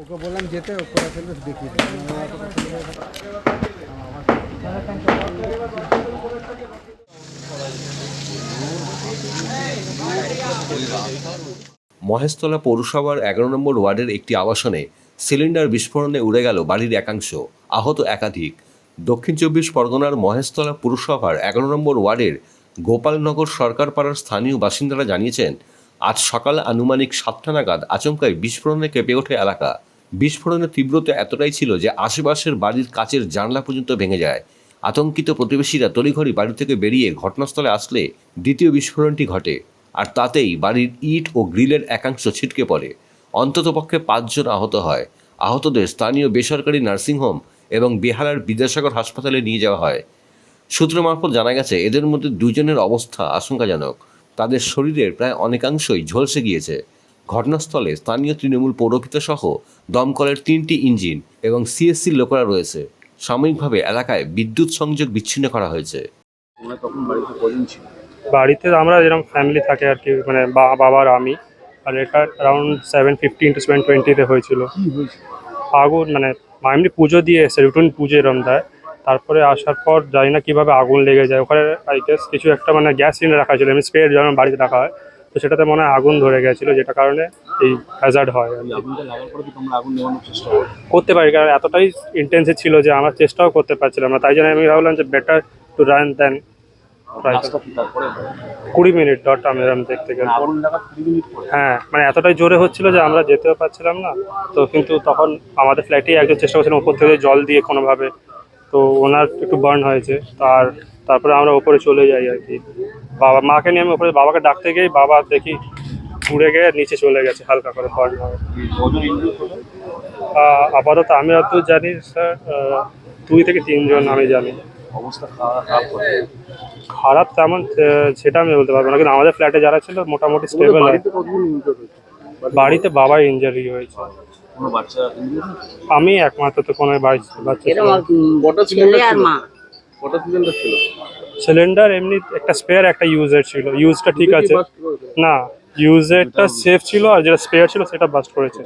ওকে বললাম যেতে দিই। মহেশতলা পৌরসভার এগারো নম্বর ওয়ার্ডের একটি আবাসনে সিলিন্ডার বিস্ফোরণে উড়ে গেল বাড়ির একাংশ, আহত একাধিক। দক্ষিণ চব্বিশ পরগনার মহেশতলা পুরসভার এগারো নম্বর ওয়ার্ডের গোপালনগর সরকার পাড়ার স্থানীয় বাসিন্দারা জানিয়েছেন, আজ সকাল আনুমানিক সাতটা নাগাদ আচমকায় বিস্ফোরণে কেঁপে ওঠে এলাকা। বিস্ফোরণের তীব্রতা এতটাই ছিল যে আশেপাশের বাড়ির কাচের জানলা পর্যন্ত ভেঙে যায়। আতঙ্কিত প্রতিবেশীরা তড়িঘড়ি বাড়ি থেকে বেরিয়ে ঘটনাস্থলে আসলে দ্বিতীয় বিস্ফোরণটি ঘটে আর তাতেই বাড়ির ইট ও গ্রিলের একাংশ ছিটকে পড়ে। অন্ততপক্ষে পাঁচজন আহত হয়। আহতদের স্থানীয় বেসরকারি নার্সিংহোম এবং বেহালার বিদ্যাসাগর হাসপাতালে নিয়ে যাওয়া হয়। সূত্র মারফত জানা গেছে, এদের মধ্যে দুজনের অবস্থা আশঙ্কাজনক। তাদের শরীরের প্রায় অনেকাংশই ঝলসে গিয়েছে। ঘটনাস্থলে স্থানীয় তৃণমূল পৌরপিতা সহ দমকলের তিনটি ইঞ্জিন এবং সিএসসির লোকেরা রয়েছে। সাময়িকভাবে এলাকায় বিদ্যুৎ সংযোগ বিচ্ছিন্ন করা হয়েছে। বাড়িতে আমরা যেরকম ফ্যামিলি থাকে আর কি মানে বা- বাবা আর আমি। আর এটা around seven fifteen to seven টোয়েন্টিতে হয়েছিল। আগুন মানে এমনি পুজো দিয়ে এসে রুটিন পুজো এরম দেয়। তারপরে আসার পর জানি না কীভাবে আগুন লেগে যায়। ওখানে আই গেস কিছু একটা মানে গ্যাস সিলিন্ডার রাখা ছিল এমনি স্প্রে যেমন বাড়িতে রাখা হয়। তো সেটাতে মনে হয় আগুন ধরে গেছিল যেটা কারণে এই হ্যাজার্ড হয়। করতে পারি কারণ এতটাই ইন্টেন্সিভ ছিল যে আমরা চেষ্টাও করতে পারছিলাম না। তাই জন্য আমি ভাবলাম যে বেটার টু রান দেন কুড়ি মিনিট ডট আমি এরম দেখতে গেলে মিনিট পরে? হ্যাঁ মানে এতটাই জোরে হচ্ছিল যে আমরা যেতেও পারছিলাম না। তো কিন্তু তখন আমাদের ফ্ল্যাটেই একজন চেষ্টা করছিলাম উপর থেকে জল দিয়ে কোনোভাবে তো ওনার একটু বার্ন হয়েছে। তার তারপরে আমরা ওপরে চলে যাই আর কি। বাবা মাকে নিয়ে আমি ওপরে বাবাকে ডাকতে গিয়ে বাবা দেখি উড়ে গিয়ে নিচে চলে গেছে হালকা করে বার্ন হয়ে। আপাতত আমি অত জানি স্যার দুই থেকে তিনজন আমি জানি। অবস্থা খারাপ তেমন সেটা আমি বলতে পারব না। কিন্তু আমাদের ফ্ল্যাটে যারা ছিল মোটামুটি স্টেবল বাড়িতে বাবার ইঞ্জারি হয়েছে। কোনো বাচ্চা আমি একমাত্র তো কোনো বাড়ি বাচ্চা কটা ছেলে। আর কটা সিলিন্ডার ছিল। সিলিন্ডার এমনি একটা স্পেয়ার একটা ইউজের ছিল। ইউজটা ঠিক আছে। না ইউজেরটা সেফ ছিল আর যেটা স্পেয়ার ছিল সেটা বাস্ট করেছে।